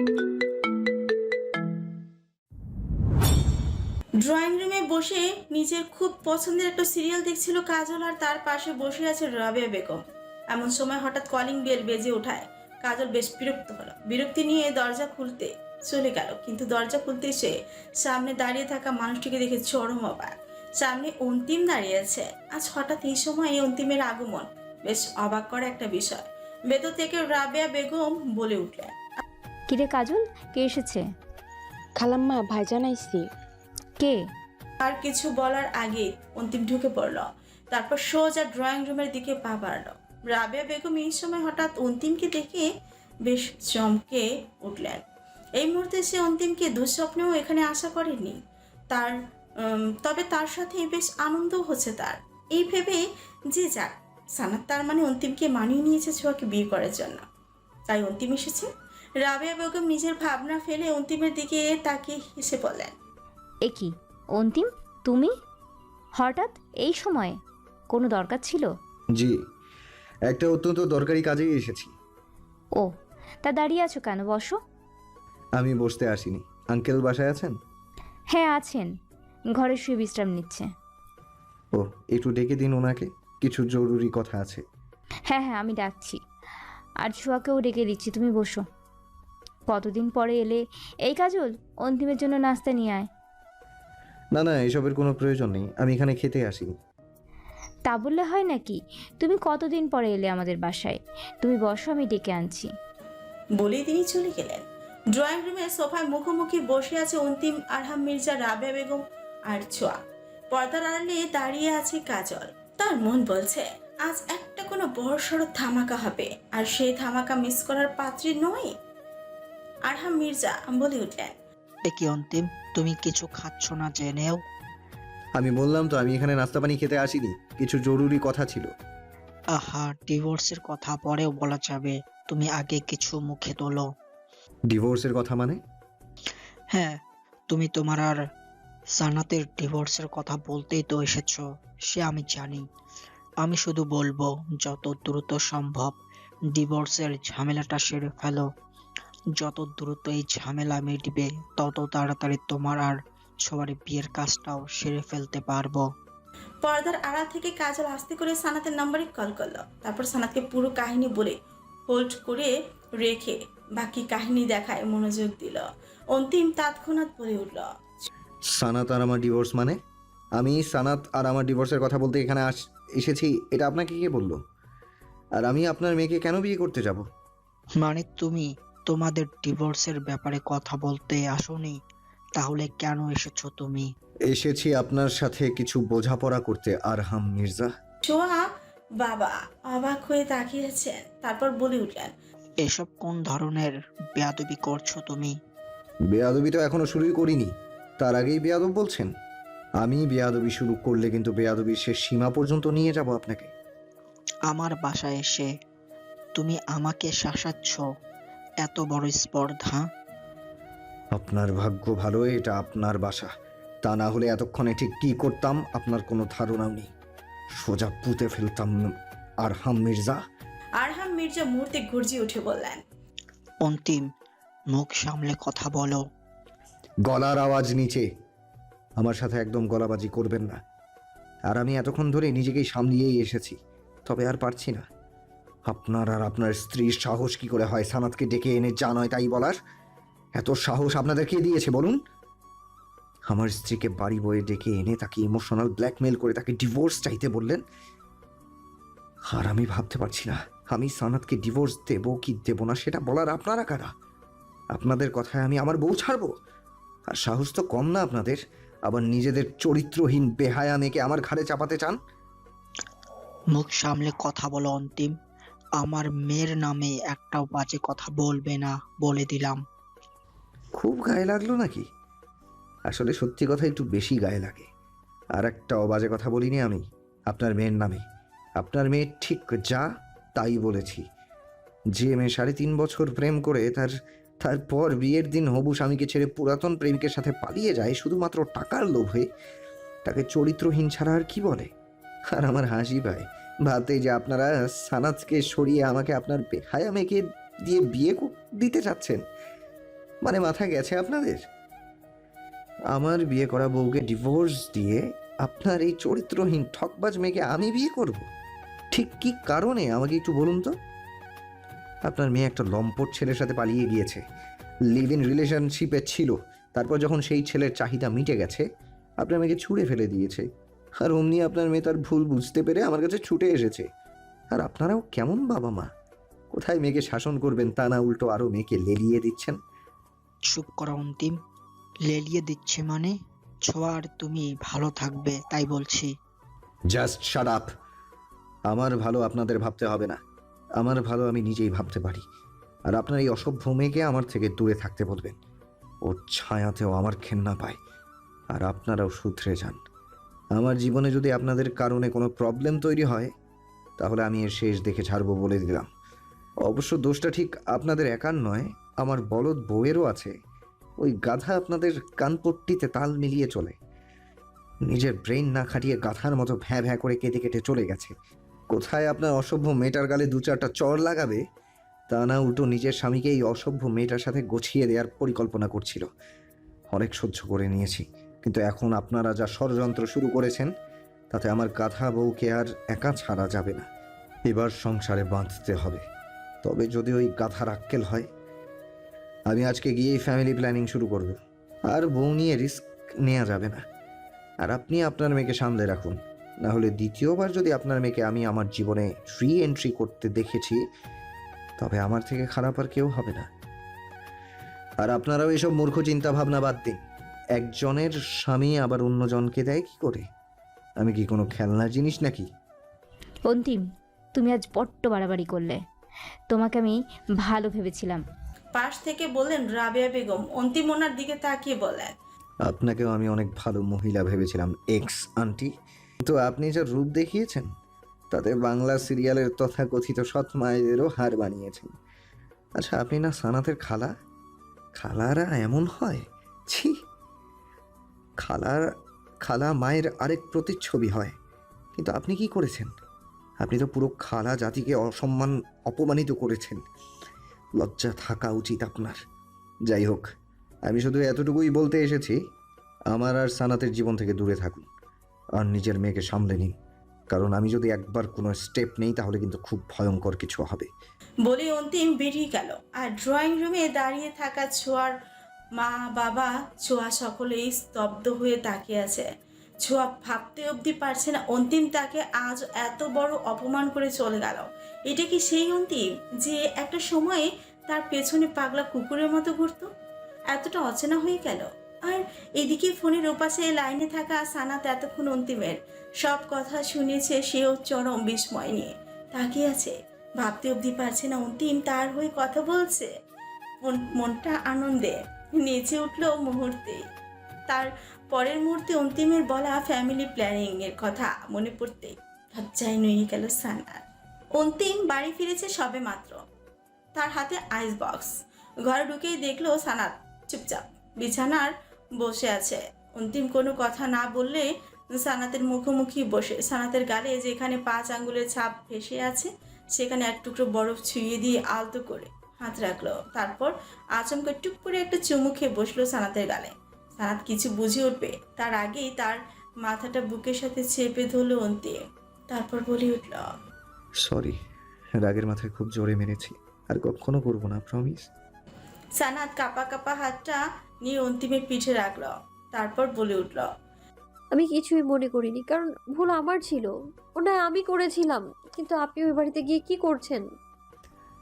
Drawing রুমে বসে নিজের খুব পছন্দের একটা সিরিয়াল দেখছিল কাজল আর তার পাশে বসে আছে রাবেয়া বেগম। এমন সময় হঠাৎ কলিং বেল বেজে ওঠায়। কাজল বেশ বিরক্ত হলো। বিরক্তি নিয়ে দরজা খুলতে চলে গেল। কিন্তু দরজা খুলতে সে সামনে দাঁড়িয়ে থাকা মানুষটিকে দেখে চরম অবাক। সামনে অন্তিম দাঁড়িয়ে আছে। আজ হঠাৎ এই সময় এই অন্তিমের আগমন। বেশ অবাক করা একটা বিষয়। ভেতর থেকে রাবেয়া বেগম বলে উঠলেন কিরে কাজল কে এসেছে? খালাম্মা ভাইজান আইসি। কে? আর কিছু বলার আগে অন্তিম ঢুকে পড়ল। তারপর সোজা ড্রয়িং রুমের দিকে পা বাড়ল। রাবেয়া বেগম এই সময় হঠাৎ অন্তিমকে দেখে বেশ চমকে উঠলেন। এই মুহূর্তে সে অন্তিমকে দুঃস্বপ্নেও এখানে আশা করেনি। তার তবে তার সাথে বেশ আনন্দ হচ্ছে তার। এই ভেবে যে যাক সানাত তার মানে অন্তিমকে মানিয়ে নিয়েছে ছোঁয়াকে বিয়ে করার জন্য। তাই অন্তিম এসেছে। রাবেয়া বেগম নিজের ভাবনা ফেলে অন্তিমের দিকে তাকিয়ে হেসে বললেন এ কি অন্তিম তুমি? হঠাৎ এই সময়ে কোনো দরকার ছিল? জি একটা অত্যন্ত দরকারি কাজেই এসেছি। ও তা দাঁড়িয়ে আছো কেন? বসো। আমি বসতে আসিনি। আঙ্কেল বাসায় আছেন? হ্যাঁ আছেন। ঘরে শুয়ে বিশ্রাম নিচ্ছে। ও একটু ডেকে দিন ওনাকে। কিছু জরুরি কথা আছে। হ্যাঁ হ্যাঁ আমি ডাকছি। আর ছোঁয়াকেও ডেকে দিচ্ছি। তুমি বসো। কতদিন পরে এলে? এই কাজল অন্তিমের জন্য নাস্তা নিয়ে আয়। না না এসবের কোনো প্রয়োজন নেই। আমি এখানে খেতে আসিনি তা বললে হয় নাকি? তুমি কতদিন পরে এলে আমাদের বাসায়? তুমি বসো আমি ডেকে আনছি। বলেই তিনি চলে গেলেন। ড্রয়িং রুমে সোফায় মুখোমুখি বসে আছে অন্তিম আরহাম মির্জা রাবেয়া বেগম আর ছোয়া। পর্দার আড়ালে দাঁড়িয়ে আছে কাজল। তার মন বলছে আজ একটা কোনো বড়সড় ধামাকা হবে। আর সেই ধামাকা মিস করার পাত্রী নয়? আরহাম মির্জা বলে উঠলেন এ কি অন্তিম তুমি কিছু খাচ্ছ না জেনেও? আমি বললাম তো আমি এখানে নাস্তা পানি খেতে আসিনি কিছু জরুরি কথা ছিল। আহা ডিভোর্সের কথা পরেও বলা যাবে তুমি আগে কিছু মুখে তোলো। ডিভোর্সের কথা মানে? হ্যাঁ তুমি তোমার আর সানাতের ডিভোর্সের কথা বলতেই তো এসেছ সে আমি জানি। আমি শুধু বলব যত দ্রুত সম্ভব ডিভোর্সের ঝামেলাটা সেরে ফেলো। যত দ্রুত এই ঝামেলা মিটবে তত তাড়াতাড়ি তোমার আর সবার বিয়ের কাজটাও সেরে ফেলতে পারব। পর্দার আড়াল থেকে কাজল আস্তে করে সানাতের নাম্বারে কল করল। তারপর সানাতকে পুরো কাহিনী বলে হোল্ড করে রেখে বাকি কাহিনী দেখায় মনোযোগ দিল। অন্তিম তৎক্ষণাৎ বলে উঠল সানাত আর আমার ডিভোর্স মানে? আমি সানাত আর আমার ডিভোর্সের কথা বলতে এখানে আস এসেছি এটা আপনাকে কে বলল? আর আমি আপনার মেয়েকে কেন বিয়ে করতে যাব? মানে তুমি তোমাদের ডিভোর্সের ব্যাপারে কথা বলতে আসোনি? তাহলে কেন এসেছ তুমি? এসেছি আপনার সাথে কিছু বোঝাপড়া করতে আরহাম মির্জা। ছোয়া বাবা অবাক হয়ে তাকিয়েছেন তারপর বলে উঠলেন। এসব কোন ধরনের বেয়াদবি করছ তুমি? বেয়াদবি তো এখনও শুরুই করিনি। তার আগেই বেয়াদব বলছেন। আমি বেয়াদবি শুরু করলে কিন্তু বেয়াদবির শেষ সীমা পর্যন্ত নিয়ে যাব আপনাকে। আমার বাসায় এসে তুমি আমাকে শাসাচ্ছ। এত বড় স্পর্ধা? আপনার ভাগ্য ভালো এটা আপনার বাসা। তা না হলে এতক্ষণে ঠিক কি করতাম আপনার কোনো ধারণাও নেই। সোজা পুঁতে ফেলতাম আরহাম মির্জা। আরহাম মির্জা মুহূর্তে গর্জিয়ে উঠে বললেন অন্তিম মুখ সামলে কথা বলো। গলার আওয়াজ নিচে। আমার সাথে একদম গলাবাজি করবেন না। আর আমি এতক্ষণ ধরে নিজেকেই সামলিয়েই এসেছি তবে আর পারছি না। আপনার আর আপনার স্ত্রীর সাহস কি করে হয়? সানাতকে ডেকে এনে যা নয় তাই বলার? এত সাহস আপনাদের কে দিয়েছে বলুন? আমার স্ত্রীকে বাড়ি বয়ে ডেকে এনে তাকে ইমোশনাল ব্ল্যাকমেল করে তাকে ডিভোর্স চাইতে বললেন? আর আমি ভাবতে পারছি না। আমি সানাতকে ডিভোর্স দেব কি দেব না সেটা বলার আপনারা কারা? আপনাদের কথায় আমি আমার বউ ছাড়বো। আর সাহস তো কম না আপনাদের। আবার নিজেদের চরিত্রহীন বেহায়া মেয়েকে আমার ঘাড়ে চাপাতে চান? মুখ সামলে কথা বলো অন্তিম। আমার মেয়ের নামে একটাও বাজে কথা বলবে না, বলে দিলাম। খুব গায়ে লাগল নাকি? আসলে সত্যি কথা একটু বেশি গায়ে লাগে। আর একটা অবাজে কথা বলিনি আমি, আপনার মেয়ের নামে। আপনার মেয়ে ঠিক যা তাই বলেছি। যে মেয়ে সাড়ে তিন বছর প্রেম করে তার তারপর বিয়ের দিন হবু স্বামীকে ছেড়ে পুরাতন প্রেমিকের সাথে পালিয়ে যায় শুধুমাত্র টাকার লোভে, তাকে চরিত্রহীন ছাড়া আর কি বলে? আর আমার হাসি পায়। ভাবতে যে আপনারা সানাতকে সরিয়ে আমাকে আপনার বেহায়া মেয়েকে দিয়ে বিয়ে দিতে চাচ্ছেন। মানে মাথা গেছে আপনাদের? আমার বিয়ে করা বউকে ডিভোর্স দিয়ে আপনার এই চরিত্রহীন ঠকবাজ মেয়েকে আমি বিয়ে করব। ঠিক কি কারণে? আমাকে একটু বলুন তো। আপনার মেয়ে একটা লম্পট ছেলের সাথে পালিয়ে গিয়েছে। লিভ ইন রিলেশনশিপে ছিল। তারপর যখন সেই ছেলের চাহিদা মিটে গেছে, আপনার মেয়েকে ছুঁড়ে ফেলে দিয়েছে। আর অমনি আপনার মেয়ে তার ভুল বুঝতে পেরে আমার কাছে ছুটে এসেছে। আর আপনারাও কেমন বাবা মা? কোথায় মেয়েকে শাসন করবেন তা না উল্টো আরও মেয়েকে লেলিয়ে দিচ্ছেন? চুপ করা অন্তিম। লেলিয়ে দিচ্ছে মানে? ছোঁয়ার তুমি ভালো থাকবে তাই বলছি। জাস্ট শাট আপ আমার ভালো আপনাদের ভাবতে হবে না। আমার ভালো আমি নিজেই ভাবতে পারি। আর আপনার এই অসভ্য মেয়েকে আমার থেকে দূরে থাকতে বলবেন। ওর ছায়াতেও আমার ঘেন্না পায়। আর আপনারাও শুধরে যান। আমার জীবনে যদি আপনাদের কারণে কোনো প্রবলেম তৈরি হয়, তাহলে আমি এর শেষ দেখে ছাড়বো বলে দিলাম। অবশ্য দোষটা ঠিক আপনাদের একার নয়, আমার বলদ বউয়েরও আছে। ওই গাধা আপনাদের কানপট্টিতে তাল মিলিয়ে চলে। নিজের ব্রেন না খাটিয়ে গাধার মতো ভ্যাঁ ভ্যাঁ করে কেটে কেটে চলে গেছে। কোথায় আপনার অসভ্য মেয়েটার গালে দু চারটা চর লাগাবে? তা না উল্টো নিজের স্বামীকে এই অসভ্য মেয়েটার সাথে গছিয়ে দেওয়ার পরিকল্পনা করছিল। অনেক সহ্য করে নিয়েছি। কিন্তু এখন আপনারা যা ষড়যন্ত্র শুরু করেছেন, তাতে আমার গাধা বউকে আর একা ছাড়া যাবে না। এবার সংসারে বাঁধতে হবে। তবে যদি ওই গাধার আক্কেল হয়, আমি আজকে গিয়েই ফ্যামিলি প্ল্যানিং শুরু করব। আর বউ নিয়ে রিস্ক নেওয়া যাবে না। আর আপনি আপনার মেয়েকে সামলে রাখুন। না হলে দ্বিতীয়বার যদি আপনার মেয়েকে আমি আমার জীবনে রি এন্ট্রি করতে দেখেছি, তবে আমার থেকে খারাপ আর কেউ হবে না। আর আপনারাও এসব মূর্খ চিন্তা ভাবনা বাদ দিন। একজনের স্বামী আবার অন্যজনকে দেয় কি করে? আমি কি কোনো খেলনার জিনিস নাকি? অন্তিম তুমি আজ বড্ড বাড়াবাড়ি করলে। তোমাকে আমি ভালো ভেবেছিলাম। পাশ থেকে বললেন রাবেয়া বেগম অন্তিম ওনার দিকে তাকিয়ে বলেন আপনাকেও আমি অনেক ভালো মহিলা ভেবেছিলাম এক্স আন্টি। তো আপনি যা রূপ দেখিয়েছেন তাতে বাংলা সিরিয়ালের তথাকথিত সৎ মায়েদেরও হার বানিয়েছেন। আচ্ছা আপনি না সানাতের খালা? খালারা এমন হয়? ছি! খালার, খালা মায়ের আরেক প্রতিচ্ছবি হয়। কিন্তু আপনি কি করেছেন? আপনি তো পুরো খালা জাতিকে অসম্মান, অপমানিত করেছেন। লজ্জা থাকা উচিত আপনার। যাই হোক, আমি শুধু এতটুকুই বলতে এসেছি, আমার আর সানাতের জীবন থেকে দূরে থাকুন। আর নিজের মেয়েকে সামলে নিন। কারণ আমি যদি একবার কোনো স্টেপ নেই, তাহলে কিন্তু খুব ভয়ঙ্কর কিছু হবে। বলে অন্তিম বেরিয়ে গেল। আর ড্রয়িং রুমে দাঁড়িয়ে থাকা ছোঁয়ার মা, বাবা, ছোঁয়া সকলেই স্তব্ধ হয়ে তাকিয়ে আছে। ছোঁয়া ভাবতে অবধি পারছে না, অন্তিম তাকে আজ এত বড় অপমান করে চলে গেল। এটা কি সেই অন্তিম যে একটা সময়ে তার পেছনে পাগলা কুকুরের মতো ঘুরত? এতটা অচেনা হয়ে গেল। আর এদিকে ফোনের ওপাশে লাইনে থাকা সানাত এতক্ষণ অন্তিমের সব কথা শুনেছে, সেও চরম বিস্ময় নিয়ে তাকিয়ে আছে। ভাবতে অবধি পারছে না অন্তিম তার হয়ে কথা বলছে। মন- মনটা আনন্দে নেচে উঠল মুহূর্তে। তার পরের মুহূর্তে অন্তিমের বলা ফ্যামিলি প্ল্যানিং এর কথা মনে পড়তে লজ্জায় নুয়ে গেল সানার অন্তিম বাড়ি ফিরেছে সবে মাত্র তার হাতে আইস বক্স ঘরে ঢুকেই দেখল সানাত চুপচাপ বিছানার বসে আছে। অন্তিম কোনো কথা না বললে সানাতের মুখোমুখি বসে। সানাতের গালে যেখানে পাঁচ আঙ্গুলের ছাপ ভেসে আছে, সেখানে এক টুকরো বরফ ছুঁয়ে দিয়ে আলতো করে হাত রাখল। তারপর আচমকা টুক করে একটা চুমু খেয়ে বসল সানাতের গালে। সানাত কিছু বুঝে উঠবে। তার আগেই তার মাথাটা বুকের সাথে চেপে ধরলো অন্তিম তারপর বলে উঠল সরি রাগের মাথায় খুব জোরে মেরেছি। আর কখনো করব না প্রমিস সানাত কাপা কাপা হাতটা নিয়ে অন্তিমের পিঠে রাখল। তারপর বলে উঠল আমি কিছুই মনে করিনি কারণ ভুল আমার ছিল। ওটা আমি করেছিলাম কিন্তু আপনি ওই বাড়িতে গিয়ে কি করছেন?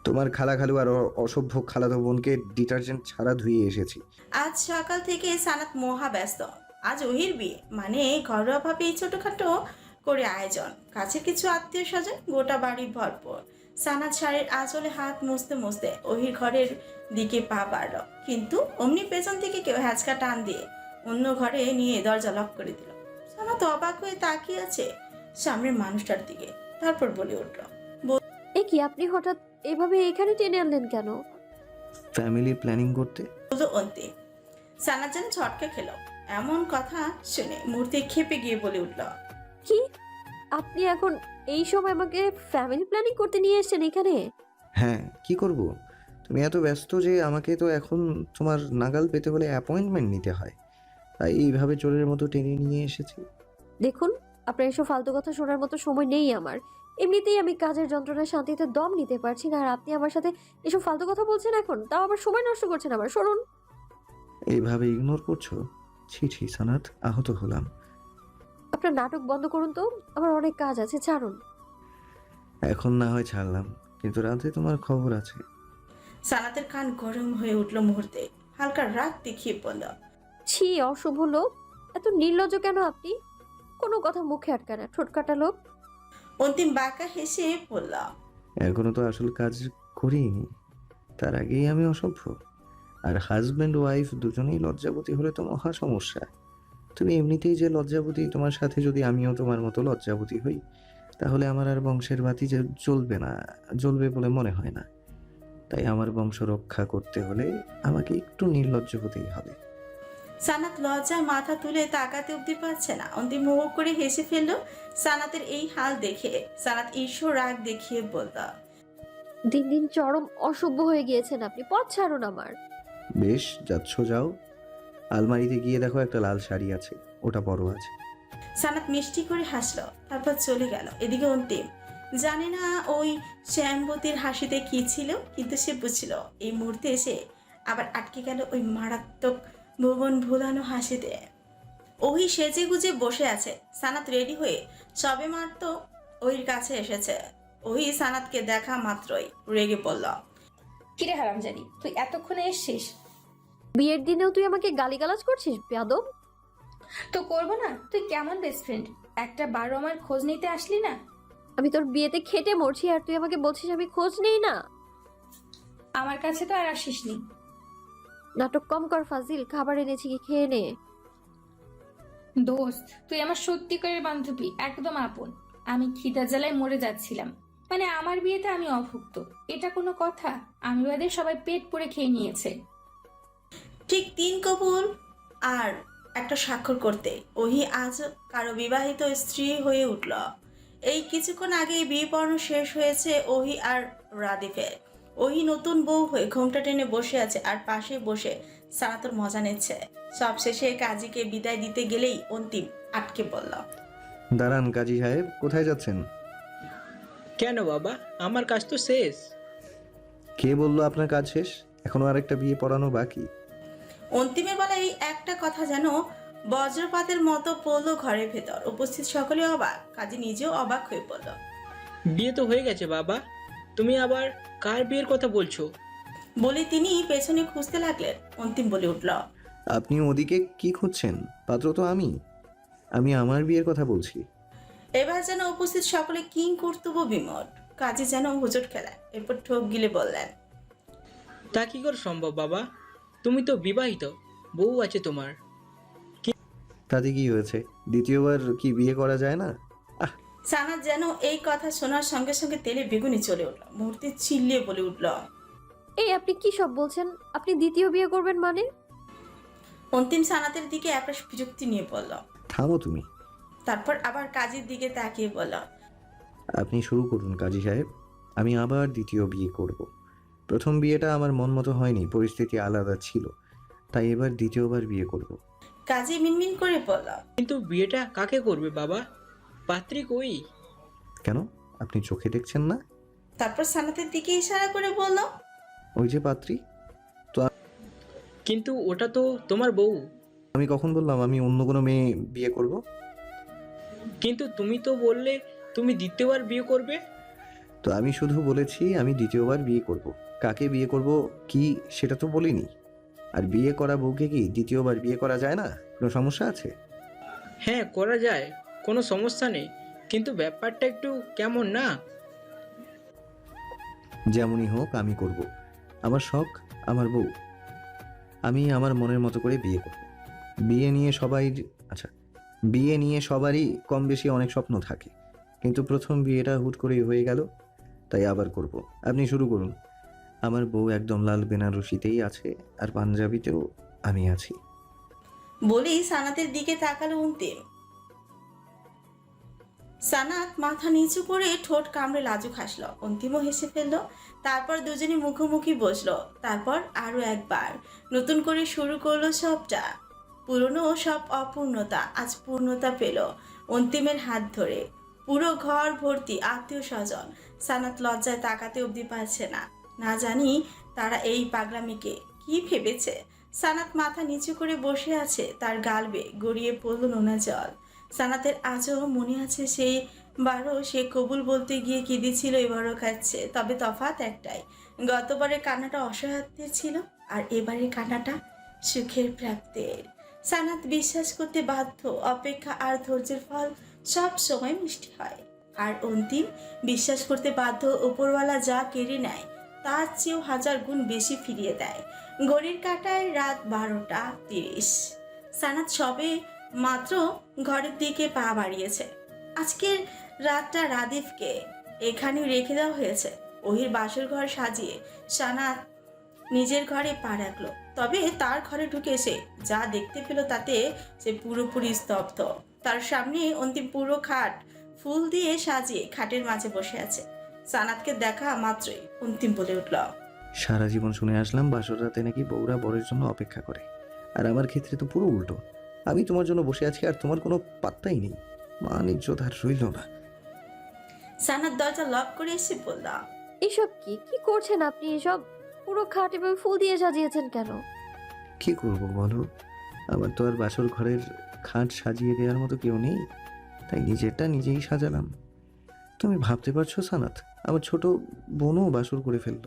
তোমার খালা খালু আর অসভ্য খালাতো বোনকে ডিটারজেন্ট ছাড়া ধুয়ে এসেছি। আজ সকাল থেকে সানাত মহা ব্যস্ত। আজ ওহির বিয়ে মানে ঘরোয়াভাবে ছোটোখাটো করে আয়োজন। কাছে কিছু আত্মীয় স্বজন গোটা বাড়ি ভরপুর। সানাত শাড়ির আঁচলে হাত মুছতে মুছতে ওহির ঘরের দিকে পা বাড়ল। কিন্তু অমনি পেছন থেকে কেউ হ্যাচকা টান দিয়ে অন্য ঘরে নিয়ে দরজা লক করে দিল। সানাত অবাক হয়ে তাকিয়ে আছে সামনের মানুষটার দিকে, তারপর বলে উঠল কি আপনি হঠাৎ এভাবে এখানে টেনে আনলেন কেন? ফ্যামিলি প্ল্যানিং করতে? শুধু অন্তিম সানাত যেন ছটকে খেলো। এমন কথা শুনে মূর্তি খেপে গিয়ে বলে উঠল কি? আপনি এখন এই সময় আমাকে ফ্যামিলি প্ল্যানিং করতে নিয়ে এসেছেন এখানে? হ্যাঁ কি করব? তুমি এত ব্যস্ত যে আমাকে তো এখন তোমার নাগাল পেতে হলে অ্যাপয়েন্টমেন্ট নিতে হয়। তাই এইভাবে চোরের মতো টেনে নিয়ে এসেছি। দেখুন আপনার এসব ফালতু কথা শোনার মতো সময় নেই আমার। এমনিতেই আমি কাজের যন্ত্রণায় শান্তিতে দম নিতে পারছি না আর আপনি আমার সাথে এসব ফালতু কথা বলছেন এখন? তাও আবার সময় নষ্ট করছেন আমার সরুন। এইভাবে ইগনোর করছ? ছি ছি সানাত আহত হলাম। আপনার নাটক বন্ধ করুন তো আমার অনেক কাজ আছে ছাড়ুন। এখন না হয় ছাড়লাম কিন্তু রাতে তোমার খবর আছে। সানাতের কান গরম হয়ে উঠল মুহূর্তে হালকা রাগ দেখিয়ে বলল ছি অশুভ লোক এত নির্লজ্জ কেন আপনি? কোনো কথা মুখে আটকায় না ঠোঁট কাটা লোক। অন্তিম বাঁকা হেসে বলল, এখনও তো আসল কাজ করিনি। তার আগেই আমি অসভ্য। আর হাজব্যান্ড ওয়াইফ দুজনেই লজ্জাবতী হলে তো মহা সমস্যা। তুমি এমনিতেই যে লজ্জাবতী, তোমার সাথে যদি আমিও তোমার মতো লজ্জাবতী হই, তাহলে আমার আর বংশের বাতি যে জ্বলবে না, জ্বলবে বলে মনে হয় না। তাই আমার বংশ রক্ষা করতে হলে আমাকে একটু নির্লজ্জ হতেই হবে। সানাত লজ্জায় মাথা তুলে তাকাতে অব্দি পারছে না। অন্তিম মুখ করে হেসে ফেলল সানাতের এই হাল দেখে। সানাত ঈশ্বর রাগ দেখিয়ে বলল দিন দিন চরম অসভ্য হয়ে গিয়েছেন আপনি পথ ছাড়ুন আমার। বেশ যাচ্ছ যাও। আলমারিতে গিয়ে দেখো একটা লাল শাড়ি আছে ওটা বড় আছে। সানাত মিষ্টি করে হাসলো তারপর চলে গেল। এদিকে অন্তিম জানে না ওই শ্যামবতীর হাসিতে কি ছিল কিন্তু সে বুঝছিল এই মুহূর্তে এসে আবার আটকে গেল ওই মারাত্মক ভুবন ভুলানো হাসিতে ওই সেজে গুজে বসে আছে। সানাত রেডি হয়ে সবে মাত্র ওহির কাছে এসেছে। ওহি সানাতকে দেখা মাত্রই রেগে পড়ল কিরে হারাম জানি তুই এতক্ষণে এসছিস? বিয়ের দিনেও তুই আমাকে গালিগালাজ করছিস বেয়াদব? তো করব না তুই কেমন বেস্ট ফ্রেন্ড একটা বারো আমার খোঁজ নিতে আসলি না? আমি তোর বিয়েতে খেটে মরছি আর তুই আমাকে বলছিস আমি খোঁজ নেই না। আমার কাছে তো আর আসিসনি। নাটক কম কর ফাজিল। খাবার এনেছি কি খেয়ে নে? দোস্ত তুই আমার সত্যিকারের বান্ধবী একদম আপন। আমি খিদা জ্বালায় মরে যাচ্ছিলাম। মানে আমার বিয়েতে আমি অভুক্ত। এটা কোনো কথা? আমি বাদে সবাই পেট পুড়ে খেয়ে নিয়েছে। ঠিক তিন কবুল আর একটা স্বাক্ষর করতে। ওহি আজ কারও বিবাহিত স্ত্রী হয়ে উঠল। এই কিছুক্ষণ আগেই বিয়ে পড়ানো শেষ হয়েছে ওহি আর রাদিফের। ওহি নতুন বউ হয়ে ঘোমটা টেনে বসে আছে আর পাশে বসে সানাতর মজা নিচ্ছে। সব শেষে কাজীকে বিদায় দিতে গেলেই অন্তিম আটকে পড়ল। দাঁড়ান কাজী সাহেব কোথায় যাচ্ছেন? কেন বাবা? আমার কাজ তো শেষ। কে বলল আপনার কাজ শেষ? এখনও আরেকটা বিয়ে পড়ানো বাকি। অন্তিমের বেলা এই একটা কথা যেন বজ্রপাতের মতো পড়ল ঘরের ভেতর। উপস্থিত সকলে অবাক কাজী নিজেও অবাক হয়ে পড়ল। বিয়ে তো হয়ে গেছে বাবা। তুমি আবার কার বিয়ের কথা বলছো? বলে তিনি পেছনে খুঁজতে লাগলেন। অন্তিম বলে উঠল আপনি ওদিকে কি খুঁজছেন? পাত্র তো আমি। আমি আমার বিয়ের কথা বলছি। এবার যেন উপস্থিত সকলে কিং কর্তব্য বিমট কাজে যেন হুজুট খেলা এরপর ঠোক গিলে বললেন তা কি করে সম্ভব বাবা? তুমি তো বিবাহিত বউ আছে তোমার। তাতে কি হয়েছে? দ্বিতীয়বার কি বিয়ে করা যায় না? সানাত যেন এই কথা শোনার সঙ্গে সঙ্গে তেলে বেগুনি চলে উঠল। মুহূর্তে চিল্লিয়ে বলে উঠল এই আপনি কি সব বলছেন? আপনি দ্বিতীয় বিয়ে করবেন মানে? অন্তিম সানাতের দিকে একটা বিরক্তি নিয়ে বলল। থামো তুমি। তারপর আবার কাজের দিকে তাকিয়ে বলল আপনি শুরু করুন কাজী সাহেব। আমি আবার দ্বিতীয় বিয়ে করব। প্রথম বিয়েটা আমার মন মতো হয়নি পরিস্থিতি আলাদা ছিল। তাই এবার দ্বিতীয়বার বিয়ে করব। কাজে মিনমিন করে বলল কিন্তু বিয়েটা কাকে করবে বাবা? পাত্রী কই? কেন? আপনি চোখে দেখছেন না? তারপর সানাতের দিকে ইশারা করে বলল ওই যে পাত্রী। কিন্তু ওটা তো তোমার বউ। আমি কখন বললাম আমি অন্য কোনো মেয়ে বিয়ে করব? কিন্তু তুমি তো বললে তুমি দ্বিতীয়বার বিয়ে করবে। তো আমি শুধু বলেছি আমি দ্বিতীয়বার বিয়ে করব। কাকে বিয়ে করব কি সেটা তো বলিনি। আর বিয়ে করা বউকে কি দ্বিতীয়বার বিয়ে করা যায় না? কোনো সমস্যা আছে? হ্যাঁ করা যায়। কোনো সমস্যা নেই কিন্তু ব্যাপারটা একটু কেমন না? যেমনই হোক আমি করব। আমার শখ আমার বউ। আমি আমার মনের মতো করে বিয়ে করব। বিয়ে নিয়ে সবাই আচ্ছা বিয়ে নিয়ে সবারই কম বেশি অনেক স্বপ্ন থাকে। কিন্তু প্রথম বিয়েটা হুট করেই হয়ে গেল তাই আবার করব। আপনি শুরু করুন। আমার বউ একদম লাল বেনারসিতেই আছে আর পাঞ্জাবিতেও আমি আছি। বলেই সানাতের দিকে তাকালো অন্তিম। সানাত মাথা নিচু করে ঠোঁট কামড়ে লাজুক হাসল। অন্তিমও হেসে ফেলল। তারপর দুজনে মুখোমুখি বসল। তারপর আরও একবার। নতুন করে শুরু করল সবটা। পুরনো সব অপূর্ণতা আজ পূর্ণতা পেল অন্তিমের হাত ধরে। পুরো ঘর ভর্তি আত্মীয় স্বজন। সানাত লজ্জায় তাকাতে অবধি পারছে না। না জানি তারা এই পাগলামিকে কি? ভেবেছে? সানাত মাথা নিচু করে বসে আছে। তার গালবে গড়িয়ে পড়ল নোনা জল। সানাতের আজও মনে আছে সেই বারও সে কবুল বলতে গিয়ে কেঁদেছিল এবারও খাচ্ছে তবে তফাৎ একটাই গতবারের কান্নাটা অসহায়ত্বের ছিল আর এবারের কান্নাটা সুখের প্রাপ্তের। সানাত বিশ্বাস করতে বাধ্য, অপেক্ষা আর ধৈর্যের ফল সব সময় মিষ্টি হয়। আর অন্তিম, বিশ্বাস করতে বাধ্য উপরওয়ালা যা কেড়ে নেয়, তার চেয়েও হাজার গুণ বেশি ফিরিয়ে দেয়। ঘড়ির কাটায় রাত বারোটা তিরিশ। সানাত সবে মাত্র ঘরের দিকে পা বাড়িয়েছে। আজকের রাতটা রাদিফকে এখানে রেখে দেওয়া হয়েছে। ওহির বাসর ঘর সাজিয়ে সানাত নিজের ঘরে পা রাখল। তবে তার ঘরে ঢুকে এসে যা দেখতে পেল তাতে সে পুরোপুরি স্তব্ধ। তার সামনে অন্তিম পুরো খাট ফুল দিয়ে সাজিয়ে খাটের মাঝে বসে আছে। সানাতকে দেখা মাত্রই অন্তিম বলে উঠল। সারা জীবন শুনে আসলাম, বাসর রাতে নাকি বউরা বরের জন্য অপেক্ষা করে। আর আমার ক্ষেত্রে তো পুরো উল্টো। আমি তোমার জন্য বসে আছি আর তোমার কোনো পাত্তাই নেই। মান ইজ্জত আর রইল না। সানাত দরজা লক করে এসে বলল এসব কি? কি করছেন আপনি? এসব পুরো খাট এভাবে ফুল দিয়ে সাজিয়েছেন কেন? কি করব বলো? আমার তো আর বাসর ঘরের খাট সাজিয়ে দেওয়ার মতো কেউ নেই। তাই নিজেরটা নিজেই সাজালাম। তুমি ভাবতে পারছ সানাত আমার ছোট বোনও বাসর করে ফেলল।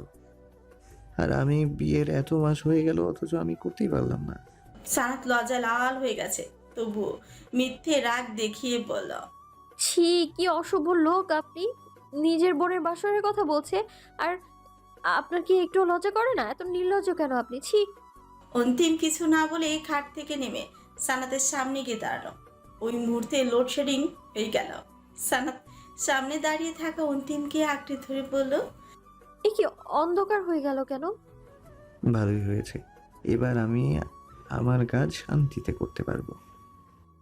আর আমি বিয়ের এত মাস হয়ে গেল অথচ আমি করতেই পারলাম না। সানাত লজ্জা লাল হয়ে গেছে। তবুও মিথ্যে রাগ দেখিয়ে বলল ছি কি অশুভ লোক আপনি। নিজের বোনের বাসরের কথা বলছে আর আপনার কি একটু লজ্জা করে না? এত নির্লজ্জ কেন আপনি? ছি। অন্তিম কিছু না বলে এই খাট থেকে নেমে সানাতের সামনে গিয়ে দাঁড়াল। ওই মুহূর্তে লোডশেডিং হয়ে গেল। সানাত সামনে দাঁড়িয়ে থাকা অন্তিমকে আঁকড়ে ধরে বলল এ কি অন্ধকার হয়ে গেল কেন? ভালোই হয়েছে। এবার আমি আমার কাজ শান্তিতে করতে পারব।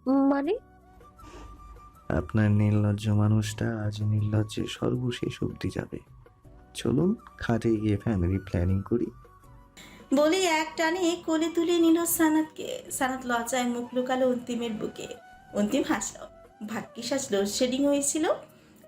মানে? আপনার নির্লজ্জ মানুষটা আজ নির্লজ্জে সর্বশেষ অবধি যাবে। চলুন খাটে গিয়ে ফ্যামিলি প্ল্যানিং করি। বলি এক টানে কোলে তুলে নিল সানাতকে। সানাত লজ্জায় মুখ লুকালো অন্তিমের বুকে। অন্তিম হাসলো। ভাগ্যিস আজ লোডশেডিং হয়েছিল।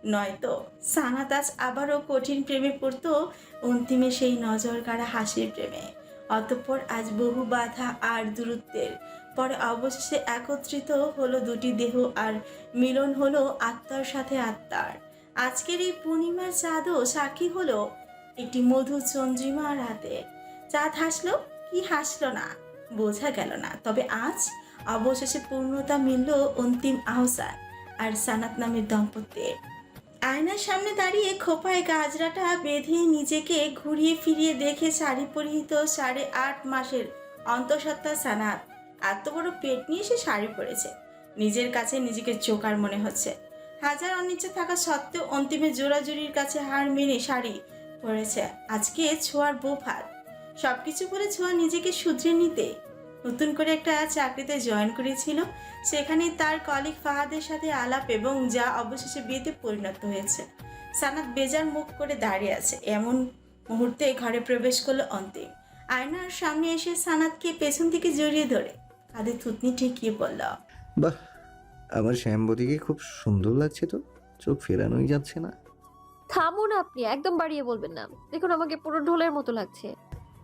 নয়তো সানাত আজ আবারও কঠিন প্রেমে পড়তো অন্তিমে সেই নজর কাড়া হাসির প্রেমে। অতঃপর আজ বহু বাধা আর দূরত্বের। পরে অবশেষে একত্রিত হলো দুটি দেহ আর মিলন হলো আত্মার সাথে আত্মার। আজকের এই পূর্ণিমার চাঁদও সাক্ষী হলো একটি মধু চন্দ্রিমা রাতে চাঁদ হাসলো? কি হাসলো না? বোঝা গেল না। তবে আজ অবশেষে পূর্ণতা মিলল অন্তিম আহসান আর সানাত নামের দম্পত্যের আয়নার সামনে দাঁড়িয়ে খোপায় গাজরাটা বেঁধে নিজেকে ঘুরিয়ে ফিরিয়ে দেখে শাড়ি পরিহিত সাড়ে আট মাসের অন্তঃসত্ত্বা সানাত। এত বড় পেট নিয়ে সে শাড়ি পরেছে। নিজের কাছে নিজেকে চোকার মনে হচ্ছে। হাজার অনিচ্ছা থাকা সত্ত্বেও অন্তিমের জোড়াজুড়ির কাছে হার মেনে শাড়ি পরেছে। আজকে ছোঁয়ার বউ ভাত সবকিছু করে ছোঁয়া নিজেকে শুধরে নিতে নতুন করে একটা চাকরিতে জয়েন করেছিল। সেখানে তার কলিগ ফাহাদের সাথে আলাপ এবং যা অবশেষে বিয়েতে পরিণত হয়েছে। সানাত বেজার মুখ করে দাঁড়িয়ে আছে। এমন মুহূর্তে ঘরে প্রবেশ করল অন্তিম। আয়নার সামনে এসে সানাতকে পেছন থেকে জড়িয়ে ধরে। কাঁধে থুতনি ঠেকিয়ে বলল বাহ আমার শ্যামবতীকে খুব সুন্দর লাগছে তো। চোখ ফেরানোই যাচ্ছে না। থামুন আপনি একদম বাড়িয়ে বলবেন না। দেখুন আমাকে পুরো ঢোলের মতো লাগছে।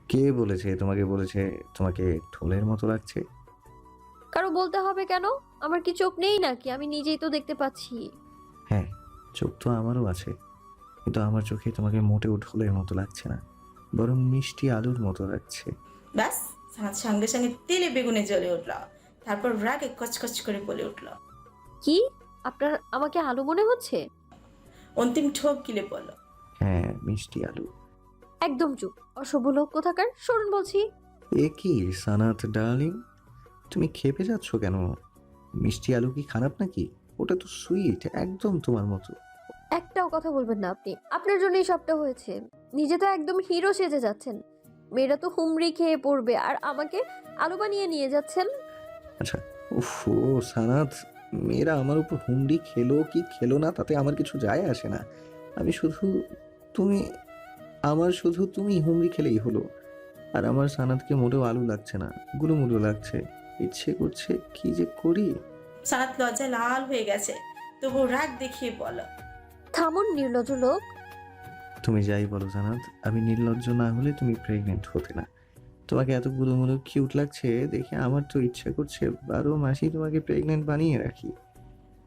কে বলেছে? তোমাকে বলেছে তোমাকে ঠোলের মতো লাগছে? কারও বলতে হবে কেন? আমার কি চোখ নেই নাকি? আমি নিজেই তো দেখতে পাচ্ছি। হ্যাঁ চোখ তো আমারও আছে। কিন্তু আমার চোখে তোমাকে মোটেও ঢোলের মতো লাগছে না। বরং মিষ্টি আলুর মতো লাগছে। ব্যাস সানাত সঙ্গে সঙ্গে তেলে বেগুনে জ্বলে উঠল। তারপর রাগে কচকচ করে বলে উঠল। কি? আপনার আমাকে আলু মনে হচ্ছে? অন্তিম ঠোক গিলে বলল। হ্যাঁ মিষ্টি আলু। একদম চুপ। অশুভ লোক কোথাকার? সরুন বলছি। এ কি সানাত ডার্লিং? তুমি খেপে যাচ্ছ কেন? মিষ্টি আলু কি খারাপ নাকি? ওটা তো সুইট একদম তোমার মতো। একটাও কথা বলবেন না আপনি। আপনার জন্যই সবটা হয়েছে। নিজে তো একদম হিরো সেজে যাচ্ছেন। মেয়েরা তো হুমড়ি খেয়ে পড়বে আর আমাকে আলু বানিয়ে নিয়ে যাচ্ছেন। আচ্ছা উফ সানাত মেয়েরা আমার উপর হুমড়ি খেলো কি খেলো না তাতে আমার কিছু যায় আসে না। আমি শুধু তুমি আমার শুধু তুমি হুমড়ি খেলেই হলো। আর আমার সানাদকে মোটেও আলু লাগছে না গুলুমুলু লাগছে। ইচ্ছে করছে কি যে করি? সানাত লজ্জায় লাল হয়ে গেছে তবু রাগ দেখিয়ে বলো। থামুন নির্লজ্জ লোক। তুমি যাই বলো জানাত আমি নির্লজ্জ না হলে তুমি প্রেগনেন্ট হতে না। তোমাকে এত গুলোমুলো কিউট লাগছে দেখে আমার তো ইচ্ছা করছে বারো মাসই তোমাকে প্রেগনেন্ট বানিয়ে রাখি।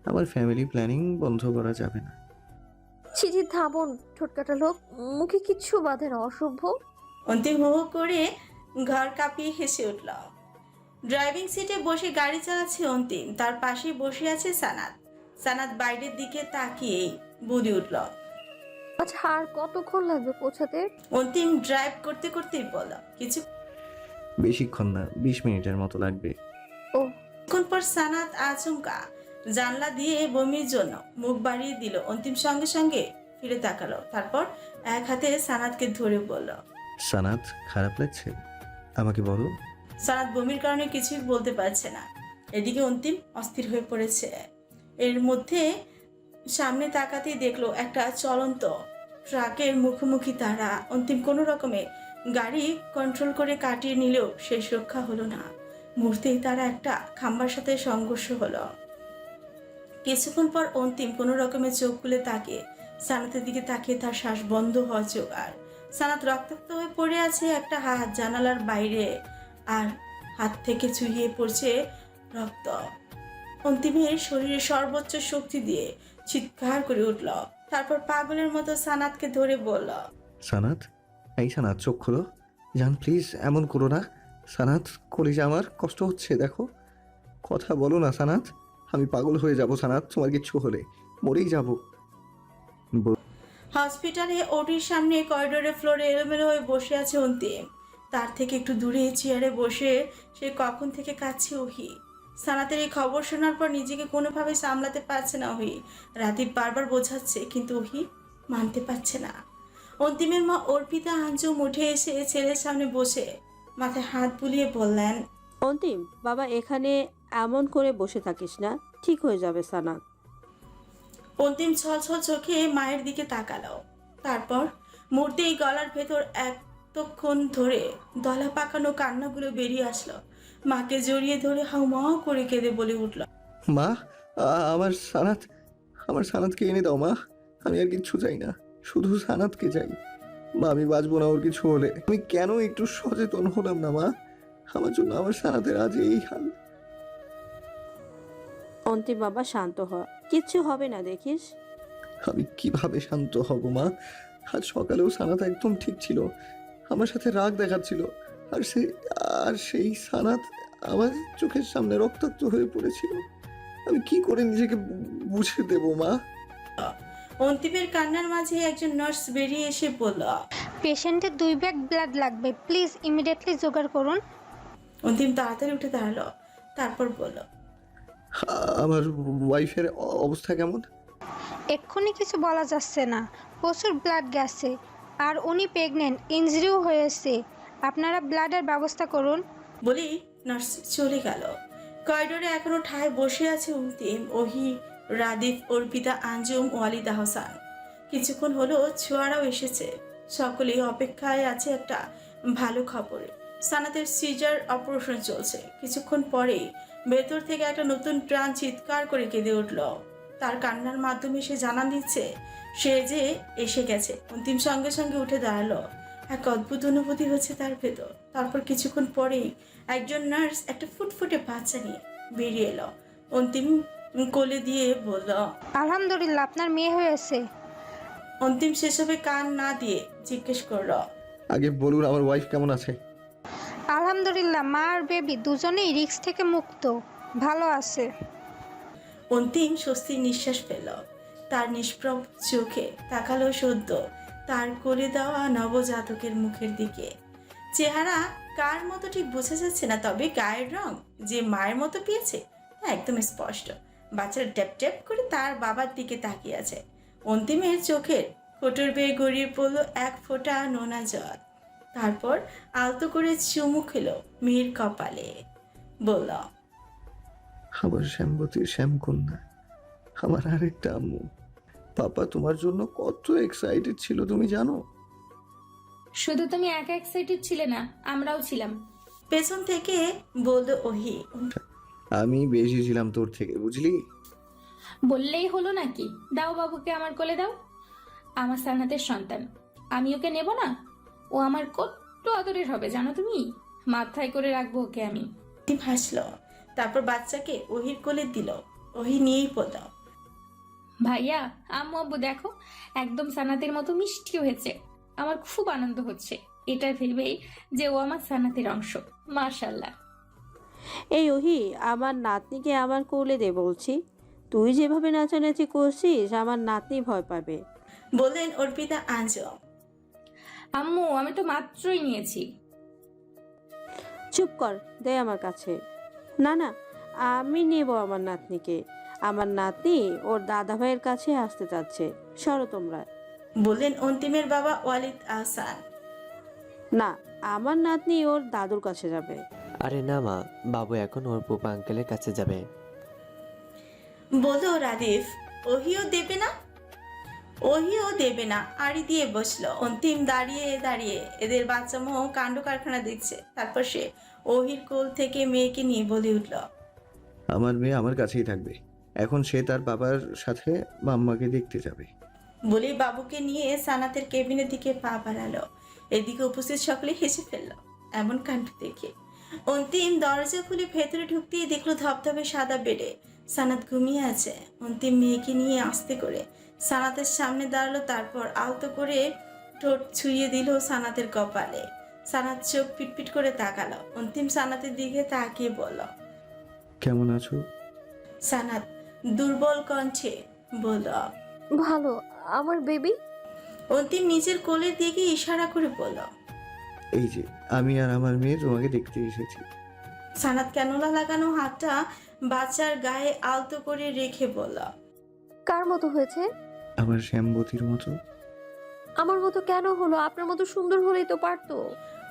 আমার ফ্যামিলি প্ল্যানিং বন্ধ করা যাবে না। ছিজি থামুন ঠোঁটকাটা লোক মুখে কিচ্ছু বাঁধে না অসভ্য। অন্তিম হো হো করে ঘর কাঁপিয়ে হেসে উঠল। ড্রাইভিং সিটে বসে গাড়ি চালাচ্ছে অন্তিম। তার পাশে বসে আছে সানাত। সানাত বাইরের দিকে তাকিয়ে বলে উঠল আচ্ছা আর কতক্ষণ লাগবে পৌঁছাতে? অন্তিম ড্রাইভ করতে করতেই বলল কিছু বেশিক্ষণ না বিশ মিনিটের মতো লাগবে। কিছুক্ষণ পর সানাত আচমকা জানলা দিয়ে বমির জন্য মুখ বাড়িয়ে দিল। অন্তিম সঙ্গে সঙ্গে ফিরে তাকালো। তারপর এক হাতে সানাতকে ধরে বলল সানাত খারাপ লাগছে? আমাকে বলো। সানাত বমির কারণে কিছুই বলতে পারছে না। এদিকে অন্তিম অস্থির হয়ে পড়েছে। এর মধ্যে সামনে তাকাতেই দেখল একটা চলন্ত ট্রাকের মুখোমুখি তারা। অন্তিম কোনো রকমে গাড়ি কন্ট্রোল করে কাটিয়ে নিলেও শেষ রক্ষা হলো না। মুহূর্তেই তারা একটা খাম্বার সাথে সংঘর্ষ হলো। কিছুক্ষণ পর অন্তিম কোনো রকমে চোখ খুলে তাকিয়ে, সানাতের দিকে তাকিয়ে তার শ্বাস বন্ধ হওয়া চোখ আর। সানাত রক্তাক্ত হয়ে পড়ে আছে একটা হাত জানালার বাইরে আর হাত থেকে চুইয়ে পড়ছে রক্ত। অন্তিমের শরীরে সর্বোচ্চ শক্তি দিয়ে চিৎকার করে উঠল। তারপর পাগলের মতো সানাতকে ধরে বলল, সানাত? এই সানাত, চোখ খোলো। জান, প্লিজ, এমন করো না। সানাত, কলিজা আমার, কষ্ট হচ্ছে, দেখো। কথা বলো না, সানাত। আমি পাগল হয়ে যাব সানাত তোমার কিচ্ছু হলে। মরেই যাব। হসপিটালে ওটির সামনে করিডোরে ফ্লোরে এলোমেলো হয়ে বসে আছে অন্তিম তার থেকে একটু দূরে চেয়ারে বসে সে কখন থেকে কাছে ওহি। সানাতের এই খবর শোনার পর নিজেকে কোনোভাবে সামলাতে পারছে না ওহি। রাতিব বারবার বোঝাচ্ছে কিন্তু ওহি মানতে পারছে না। অন্তিমের মা অর্পিতা আঞ্জুম উঠে এসে ছেলের সামনে বসে মাথায় হাত বুলিয়ে বললেন অন্তিম বাবা এখানে এমন করে বসে থাকিস না ঠিক হয়ে যাবে সানা। অন্তিম ছল ছল চোখে মায়ের দিকে তাকালো। তারপর মূর্তির গলার ভেতর এতক্ষণ ধরে দলা পাকানো কান্নাগুলো বেরিয়ে আসলো। মাকে জড়িয়ে ধরে হাউমাউ করে কেঁদে বলে উঠল মা আ- আমার সানাত আমার সানাতকে এনে দাও মা। আমি আর কিচ্ছু চাই না শুধু সানাতকে চাই। মা আমি বাঁচবো না ওর কিছু হলে। আমি কেন একটু সচেতন হলাম না মা? আমার জন্য আমার সানাতের আজ এই হাল অন্তিম বাবা শান্ত হ। কিচ্ছু হবে না দেখিস। আমি কীভাবে শান্ত হব মা? আজ সকালেও সানাত একদম ঠিক ছিল। আমার সাথে রাগ দেখাচ্ছিল। আর সেই আর সেই সানাত আমার চোখের সামনে রক্তাক্ত হয়ে পড়েছিল। আমি কি করে নিজেকে বুঝে দেব মা? অন্তিমের কান্নার মাঝে একজন নার্স বেরিয়ে এসে বলল পেশেন্টের দুই ব্যাগ ব্লাড লাগবে। প্লিজ ইমিডিয়েটলি জোগাড় করুন। অন্তিম তাড়াতাড়ি উঠে দাঁড়াল। তারপর বলল আমার ওয়াইফের অবস্থা কেমন? এক্ষুনি কিছু বলা যাচ্ছে না। প্রচুর ব্লাড গেছে। আর উনি প্রেগনেন্ট ইনজুরিও হয়েছে। আপনারা ব্লাডের ব্যবস্থা করুন। বলি নার্স চলে গেল। করিডোরে এখনও ঠায় বসে আছে অন্তিম ওহি রাদিফ অর্পিতা আঞ্জুম ওয়ালিদা হাসান। কিছুক্ষণ হলো ছোয়ারাও এসেছে। সকলেই অপেক্ষায় আছে একটা ভালো খবর। সানাতের সিজার অপারেশন চলছে। কিছুক্ষণ পরেই ভেতর থেকে একটা নতুন প্রাণ চিৎকার করে কেঁদে উঠল। তার কান্নার মাধ্যমে সে জানান দিচ্ছে সে যে এসে গেছে। অন্তিম সঙ্গে সঙ্গে উঠে দাঁড়াল। এক অদ্ভুত অনুভূতি হচ্ছে তার ভেতর। তারপর কিছুক্ষণ পরেই একজন নার্স একটা ফুটফুটে বাচ্চা নিয়ে বেরিয়ে এলো। অন্তিম কোলে দিয়ে বলল আলহামদুলিল্লাহ আপনার মেয়ে হয়েছে। অন্তিম সেসবে কান না দিয়ে জিজ্ঞেস করল আগে বলুন আমার ওয়াইফ কেমন আছে? আলহামদুলিল্লাহ মা আর বেবি দুজনেই রিক্স থেকে মুক্ত, ভালো আছে। অন্তিম স্বস্তির নিঃশ্বাস পেল। তার নিষ্প্রভ চোখে তাকালো সদ্য, তার করে দেওয়া নবজাতকের মুখের দিকে। চেহারা কার মতো ঠিক বোঝা যাচ্ছে না, তবে গায়ের রং যে মায়ের মতো পেয়েছে, তা একদম স্পষ্ট। বাচ্চারা ট্যাপ ট্যাপ করে তার বাবার দিকে তাকিয়ে আছে। অন্তিমের চোখের কোটর বেয়ে গড়িয়ে পড়ল এক ফোঁটা নোনা জল। তারপর আলতো করে চুমু খেলো মেয়ের কপালে। বলল আমার শ্যামবতীর শ্যামকন্যা আমার আরেকটা আম্মু। পাপা তোমার জন্য কত এক্সাইটেড ছিল তুমি জানো? শুধু তুমি একা এক্সাইটেড ছিলে না আমরাও ছিলাম। পেছন থেকে বলল ওহি আমি বেশি ছিলাম তোর থেকে বুঝলি? বললেই হলো নাকি? দাও বাবুকে আমার কোলে দাও। আমার সানাতের সন্তান। আমি ওকে নেব না? ও আমার কত আদরের হবে জানো তুমি? মাথায় করে রাখব ওকে আমি। অন্তিম হাসলো তারপর বাচ্চাকে ওহির কোলে দিল। ওহি নিয়েই পড়ল। ভাইয়া আম্মু আব্বু দেখো একদম সানাতের মতো মিষ্টি হয়েছে। আমার খুব আনন্দ হচ্ছে। এটা ভেবেই যে ও আমার সানাতের অংশ। মার্শাল্লাহ এই ওহি আমার নাতনিকে আমার কোলে দে বলছি। তুই যেভাবে নাচানাচি করছিস আমার নাতনি ভয় পাবে। বললেন অর্পিতা আঞ্জম আম্মু আমি তো মাত্রই নিয়েছি। চুপ কর দে আমার কাছে। না না আমি নেব আমার নাতনিকে। আমার নাতনি ওর দাদা ভাইয়ের কাছে আসতে চাচ্ছে। সরো তোমরা। বললেন অন্তিমের বাবা ওয়ালিদ আহসান। না আমার নাতনি ওর দাদুর কাছে যাবে। আরে না মা বাবু এখন ওর পুপা আঙ্কেলের কাছে যাবে। বলো রাদিফ ওহিও দেবে না? ওহিও দেবে না আড়ি দিয়ে বসল। অন্তিম দাঁড়িয়ে দাঁড়িয়ে এদের বাচ্চা মোহ কাণ্ড কারখানা দেখছে। তারপর সে ওহির কোল থেকে মেয়েকে নিয়ে বলে উঠল আমার মেয়ে আমার কাছেই থাকবে। এখন সে তার বাবার সাথে মাম্মাকে দেখতে যাবে। বলে বাবুকে নিয়ে সানাতের কেবিনের দিকে পা বাড়ালো। এদিকে উপস্থিত সকলে হেসে ফেলল এমন কাণ্ড দেখে। অন্তিম দরজা খুলে ভেতরে ঢুকতেই দেখল ধপধপে সাদা বেডে। সানাত ঘুমিয়ে আছে। অন্তিম মেয়েকে নিয়ে আসতে করে সানাতের সামনে দাঁড়াল তারপর আলতো করে ঠোঁট ছুঁয়ে দিল সানাতের কপালে। সানাত চোখ পিটপিট করে তাকালো। অন্তিম সানাতের দিকে তাকিয়ে বলল কেমন আছো? সানাত দুর্বল কণ্ঠে বলল ভালো আমার বেবি? অন্তিম নিজের কোলের দিকে ইশারা করে বলল এই যে আমি আর আমার মেয়ে তোমাকে দেখতে এসেছি। সানাত ক্যানোলা লাগানো হাতটা বাচ্চার গায়ে আলতো করে রেখে বলল কার মতো হয়েছে? আমার শ্যামবতীর মতো? আমার মতো কেন হলো? আপনার মতো সুন্দর হলেই তো পারতো।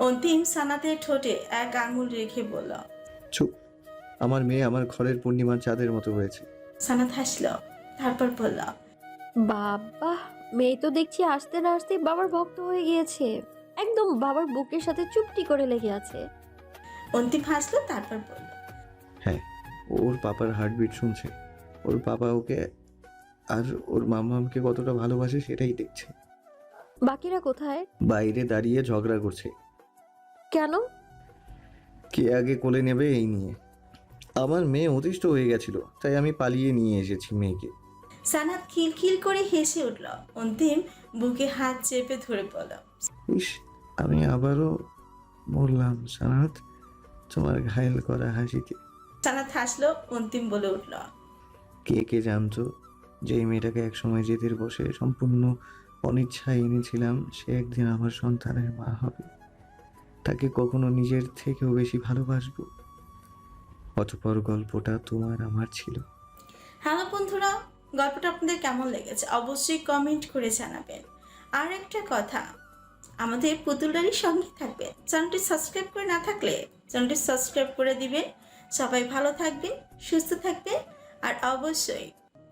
অন্তিম সানাতের ঠোঁটে এক আঙুল রেখে বলল চুপ। আমার মেয়ে আমার ঘরের পূর্ণিমার চাঁদের মতো হয়েছে। সানাত হাসল তারপর বলল বাবা মেয়ে তো দেখছি আসতে না আসতে বাবার ভক্ত হয়ে গিয়েছে। একদম বাবার বুকের সাথে চুপটি করে লেগে আছে। অন্তিম হাসলো তারপর বলল হ্যাঁ ওর পাপার হার্টবিট শুনছে। ওর পাপা ওকে আর ওর মাম্মা আমাকে কতটা ভালোবাসে সেটাই দেখছে। বাকিরা কোথায়? বাইরে দাঁড়িয়ে ঝগড়া করছে। কেন? কে আগে কোলে নেবে এই নিয়ে। আমার মেয়ে অতিষ্ঠ হয়ে গেছিল তাই আমি পালিয়ে নিয়ে এসেছি মেয়েকে। সানাত খিলখিল করে হেসে উঠল। অন্তিম বুকে হাত চেপে ধরে বলল ইস আমি আবারও বললাম সানাত তোমার ঘায়েল করা হাসিতে। সানাত হাসলো অন্তিম বলে উঠল। কে কে জানতো যে মেয়েটাকে একসময় জেদের বসে সম্পূর্ণ অনিচ্ছায় এনেছিলাম, সে একদিন আমার সন্তানের মা হবে। তাকে কখনো নিজের থেকেও বেশি ভালোবাসবো। অতপর গল্পটা তোমার আমার ছিল। হ্যালো বন্ধুরা, গল্পটা আপনাদের কেমন লেগেছে অবশ্যই কমেন্ট করে জানাবেন। আর একটা কথা, আমাদের পুতুলদারির সঙ্গে থাকবে। চ্যানেলটি সাবস্ক্রাইব করে না থাকলে চ্যানেলটি সাবস্ক্রাইব করে দিবেন। সবাই ভালো থাকবেন, সুস্থ থাকবেন, আর অবশ্যই